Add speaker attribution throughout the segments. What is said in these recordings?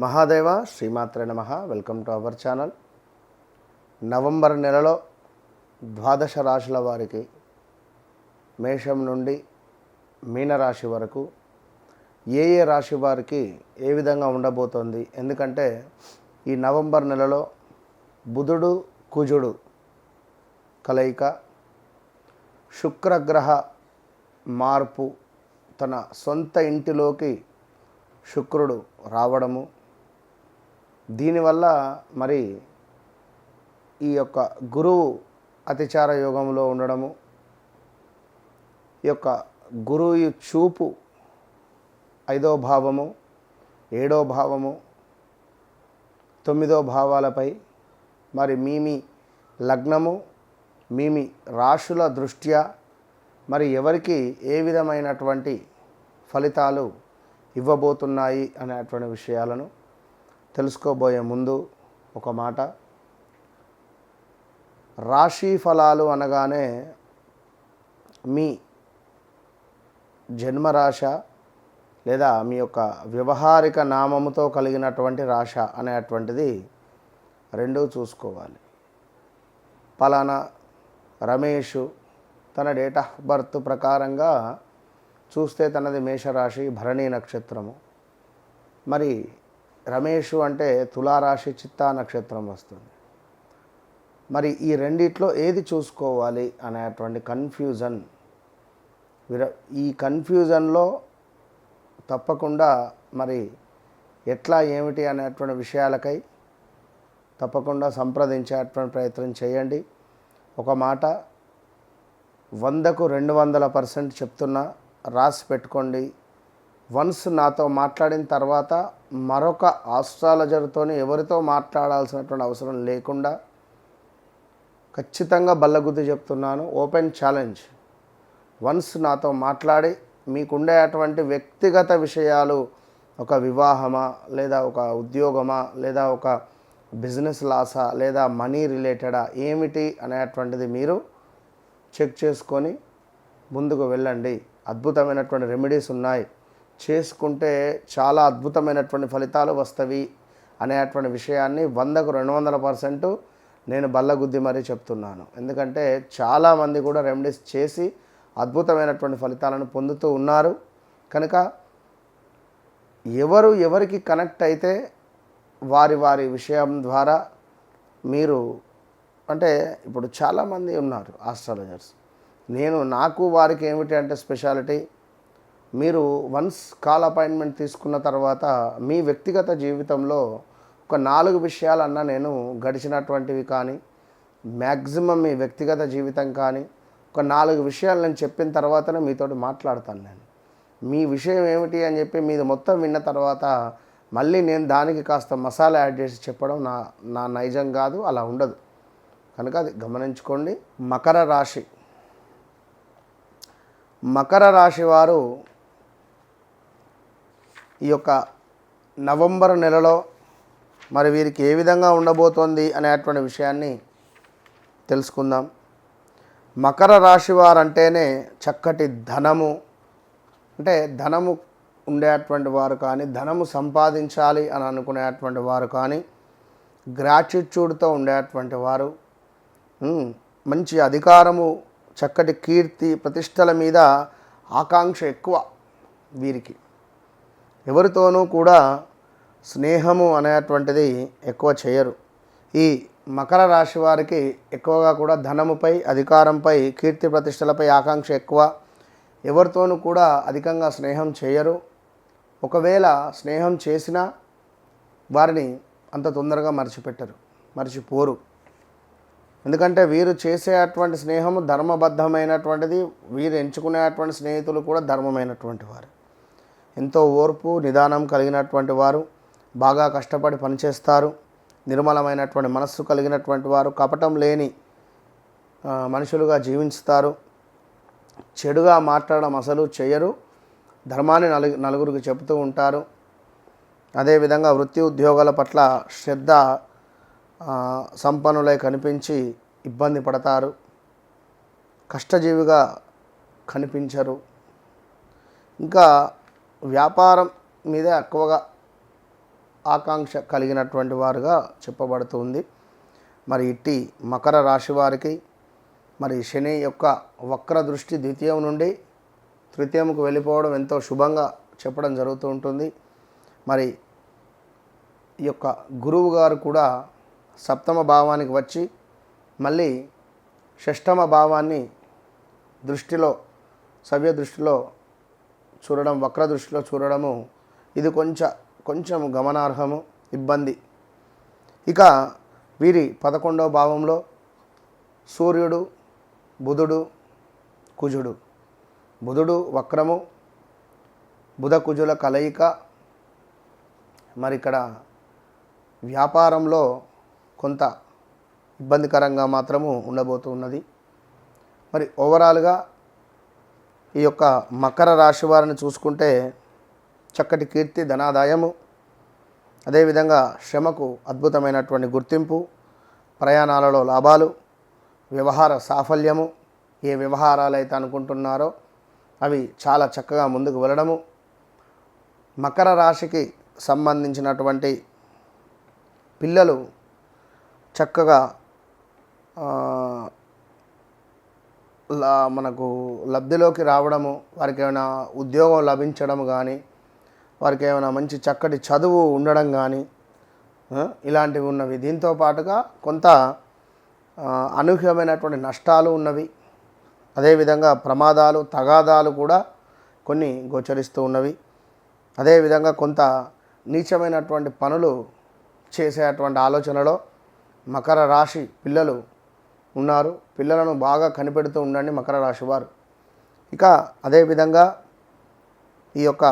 Speaker 1: మహాదేవ శ్రీమాత్ర నమ. Welcome to our channel. November నెలలో ద్వాదశ రాశుల వారికి మేషం నుండి మీనరాశి వరకు ఏ ఏ రాశి వారికి ఏ విధంగా ఉండబోతోంది? ఎందుకంటే ఈ నవంబర్ నెలలో బుధుడు కుజుడు కలయిక శుక్రగ్రహ మార్పు తన సొంత ఇంటిలోకి శుక్రుడు రావడము దీనివల్ల మరి ఈ యొక్క గురువు అతిచార యోగంలో ఉండడము ఈ యొక్క గురువు చూపు ఐదో భావము ఏడో భావము తొమ్మిదో భావాలపై మరి మీమి లగ్నము మీ రాశుల దృష్ట్యా మరి ఎవరికి ఏ విధమైనటువంటి ఫలితాలు ఇవ్వబోతున్నాయి అనేటువంటి విషయాలను తెలుసుకోబోయే ముందు ఒక మాట. రాశి ఫలాలు అనగానే మీ జన్మరాశ లేదా మీ యొక్క వ్యవహారిక నామముతో కలిగినటువంటి రాశ అనేటువంటిది రెండూ చూసుకోవాలి. పలానా రమేష్ తన డేట్ ఆఫ్ బర్త్ ప్రకారంగా చూస్తే తనది మేషరాశి భరణీ నక్షత్రము. మరి రమేష్ అంటే తులారాశి చిత్తా నక్షత్రం వస్తుంది. మరి ఈ రెండిట్లో ఏది చూసుకోవాలి అనేటువంటి కన్ఫ్యూజన్ విర ఈ కన్ఫ్యూజన్లో తప్పకుండా మరి ఎట్లా ఏమిటి అనేటువంటి విషయాలకై తప్పకుండా సంప్రదించేటువంటి ప్రయత్నం చేయండి. ఒక మాట వందకు రెండు వందల పర్సెంట్ చెప్తున్నా రాసి పెట్టుకోండి. వన్స్ నాతో మాట్లాడిన తర్వాత మరొక ఆస్ట్రాలజర్తో ఎవరితో మాట్లాడాల్సినటువంటి అవసరం లేకుండా ఖచ్చితంగా బల్లగుద్ది చెప్తున్నాను. Open challenge. వన్స్ నాతో మాట్లాడి మీకుండే అటువంటి వ్యక్తిగత విషయాలు ఒక వివాహమా లేదా ఒక ఉద్యోగమా లేదా ఒక బిజినెస్ లాసా లేదా మనీ రిలేటెడా ఏమిటి అనేటువంటిది మీరు చెక్ చేసుకొని ముందుకు వెళ్ళండి. అద్భుతమైనటువంటి రెమెడీస్ ఉన్నాయి. చేసుకుంటే చాలా అద్భుతమైనటువంటి ఫలితాలు వస్తవి అనేటువంటి విషయాన్ని వందకు రెండు వందల పర్సెంట్ నేను బల్లగుద్ది మరీ చెప్తున్నాను. ఎందుకంటే చాలామంది కూడా రెమెడీస్ చేసి అద్భుతమైనటువంటి ఫలితాలను పొందుతూ ఉన్నారు. కనుక ఎవరు ఎవరికి కనెక్ట్ అయితే వారి వారి విషయం ద్వారా మీరు అంటే ఇప్పుడు చాలామంది ఉన్నారు ఆస్ట్రాలజర్స్. నేను నాకు వారికి ఏమిటి అంటే స్పెషాలిటీ? మీరు వన్స్ కాల్ అపాయింట్మెంట్ తీసుకున్న తర్వాత మీ వ్యక్తిగత జీవితంలో ఒక నాలుగు విషయాలన్నా నేను గడిచినటువంటివి కానీ మ్యాక్సిమం మీ వ్యక్తిగత జీవితం కానీ ఒక నాలుగు విషయాలు నేను చెప్పిన తర్వాతనే మీతోటి మాట్లాడతాను నేను. మీ విషయం ఏమిటి అని చెప్పి మీది మొత్తం విన్న తర్వాత మళ్ళీ నేను దానికి కాస్త మసాలా యాడ్ చేసి చెప్పడం నా నా నైజం కాదు అలా ఉండదు. కనుక అది గమనించుకోండి. మకర రాశి. మకర రాశి వారు ఈ యొక్క నవంబర్ నెలలో మరి వీరికి ఏ విధంగా ఉండబోతోంది అనేటువంటి విషయాన్ని తెలుసుకుందాం. మకర రాశి వారంటేనే చక్కటి ధనము అంటే ధనము ఉండేటువంటి వారు కానీ ధనము సంపాదించాలి అని అనుకునేటువంటి వారు కానీ గ్రాట్యూట్యూడ్తో ఉండేటువంటి వారు మంచి అధికారము చక్కటి కీర్తి ప్రతిష్టల మీద ఆకాంక్ష ఎక్కువ వీరికి. ఎవరితోనూ కూడా స్నేహము అనేటువంటిది ఎక్కువ చేయరు. ఈ మకర రాశి వారికి ఎక్కువగా కూడా ధనముపై అధికారంపై కీర్తి ప్రతిష్టలపై ఆకాంక్ష ఎక్కువ. ఎవరితోనూ కూడా అధికంగా స్నేహం చేయరు. ఒకవేళ స్నేహం చేసినా వారిని అంత తొందరగా మర్చిపెట్టరు మర్చిపోరు. ఎందుకంటే వీరు చేసేటువంటి స్నేహము ధర్మబద్ధమైనటువంటిది వీరు ఎంచుకునేటువంటి స్నేహితులు కూడా ధర్మమైనటువంటి వారు. ఎంతో ఓర్పు నిదానం కలిగినటువంటి వారు బాగా కష్టపడి పనిచేస్తారు నిర్మలమైనటువంటి మనస్సు కలిగినటువంటి వారు కపటం లేని మనుషులుగా జీవిస్తారు చెడుగా మాట్లాడడం అసలు చేయరు. ధర్మాన్ని నలుగు నలుగురికి చెబుతూ ఉంటారు. అదేవిధంగా వృత్తి ఉద్యోగాల పట్ల శ్రద్ధ సంపన్నులై కనిపించి ఇబ్బంది పడతారు. కష్టజీవిగా కనిపించరు. ఇంకా వ్యాపారం మీద ఎక్కువగా ఆకాంక్ష కలిగినటువంటి వారుగా చెప్పబడుతుంది. మరి ఇట్టి మకర రాశి వారికి మరి శని యొక్క వక్ర దృష్టి ద్వితీయం నుండి తృతీయంకు వెళ్ళిపోవడం ఎంతో శుభంగా చెప్పడం జరుగుతూ ఉంటుంది. మరి ఈ యొక్క గురువు గారు కూడా సప్తమ భావానికి వచ్చి మళ్ళీ షష్టమ భావాన్ని దృష్టిలో సవ్య దృష్టిలో చూడడం వక్ర దృష్టిలో చూడడము ఇది కొంచెం కొంచెం గమనార్హము ఇబ్బంది. ఇక వీరి పదకొండవ భావంలో సూర్యుడు బుధుడు కుజుడు. బుధుడు వక్రము బుధ కుజుల కలయిక. మరి ఇక్కడ వ్యాపారంలో కొంత ఇబ్బందికరంగా మాత్రము ఉండబోతున్నది. మరి ఓవరాల్గా ఈ యొక్క మకర రాశి వారిని చూసుకుంటే చక్కటి కీర్తి ధనాదాయము అదేవిధంగా శ్రమకు అద్భుతమైనటువంటి గుర్తింపు ప్రయాణాలలో లాభాలు వ్యవహార సాఫల్యము ఏ వ్యవహారాలు అయితే అనుకుంటున్నారో అవి చాలా చక్కగా ముందుకు వెళ్ళడము. మకర రాశికి సంబంధించినటువంటి పిల్లలు చక్కగా మనకు లబ్ధిలోకి రావడము వారికి ఏమైనా ఉద్యోగం లభించడం కానీ వారికి ఏమైనా మంచి చక్కటి చదువు ఉండడం కానీ ఇలాంటివి ఉన్నవి. దీంతో పాటుగా కొంత అనూహ్యమైనటువంటి నష్టాలు ఉన్నవి. అదేవిధంగా ప్రమాదాలు తగాదాలు కూడా కొన్ని గోచరిస్తూ ఉన్నవి. అదేవిధంగా కొంత నీచమైనటువంటి పనులు చేసేటువంటి ఆలోచనలో మకర రాశి పిల్లలు ఉన్నారు. పిల్లలను బాగా కనిపెడుతూ ఉండండి మకర రాశి వారు. ఇక అదేవిధంగా ఈ యొక్క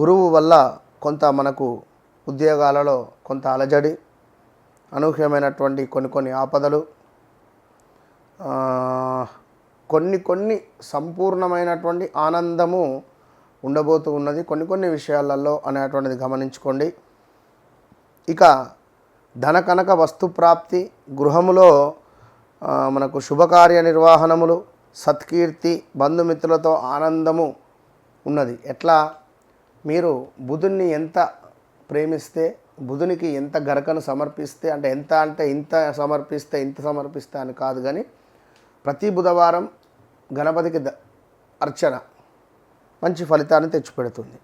Speaker 1: గురువు వల్ల కొంత మనకు ఉద్యోగాలలో కొంత అలజడి అనూహ్యమైనటువంటి కొన్ని కొన్ని ఆపదలు కొన్ని కొన్ని సంపూర్ణమైనటువంటి ఆనందము ఉండబోతూ ఉన్నది. కొన్ని కొన్ని విషయాలలో అనేటువంటిది గమనించుకోండి. ఇక ధన కనక వస్తు ప్రాప్తి గృహములో మనకు శుభకార్య నిర్వహణములు సత్కీర్తి బంధుమిత్రులతో ఆనందము ఉన్నది. ఎట్లా? మీరు బుధుణ్ణి ఎంత ప్రేమిస్తే బుధునికి ఎంత గరకను సమర్పిస్తే అంటే ఎంత అంటే ఇంత సమర్పిస్తే ఇంత సమర్పిస్తే అని కాదు కానీ ప్రతి బుధవారం గణపతికి ద- అర్చన మంచి ఫలితాన్ని తెచ్చిపెడుతుంది.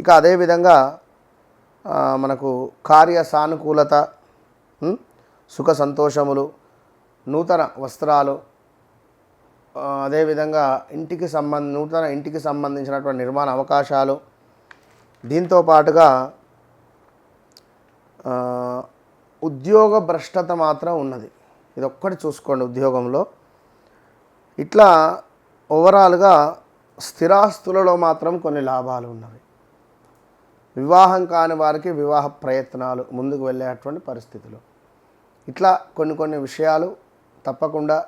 Speaker 1: ఇక అదేవిధంగా మనకు కార్య సానుకూలత సుఖ సంతోషములు నూతన వస్త్రాలు అదేవిధంగా ఇంటికి సంబంధ నూతన ఇంటికి సంబంధించినటువంటి నిర్మాణ అవకాశాలు. దీంతో పాటుగా ఉద్యోగ భ్రష్టత మాత్రం ఉన్నది. ఇది ఒక్కటి చూసుకోండి ఉద్యోగంలో. ఇట్లా ఓవరాల్గా స్థిరాస్తులలో మాత్రం కొన్ని లాభాలు ఉన్నవి. వివాహం కాని వారికి వివాహ ప్రయత్నాలు ముందుకు వెళ్ళేటువంటి పరిస్థితులు. ఇట్లా కొన్ని కొన్ని విషయాలు తప్పకుండా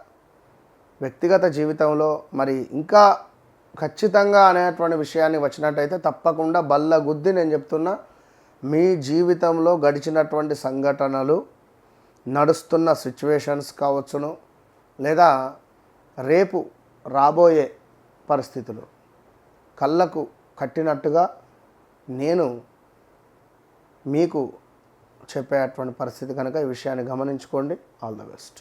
Speaker 1: వ్యక్తిగత జీవితంలో మరి ఇంకా ఖచ్చితంగా అనేటువంటి విషయాన్ని వచ్చినట్టయితే తప్పకుండా బల్ల గుద్ది నేను చెప్తున్నా మీ జీవితంలో గడిచినటువంటి సంఘటనలు నడుస్తున్న సిచ్యువేషన్స్ కావచ్చును లేదా రేపు రాబోయే పరిస్థితులు కళ్ళకు కట్టినట్టుగా నేను మీకు చెప్పేటువంటి పరిస్థితి కనుక ఈ విషయాన్ని గమనించుకోండి. All the best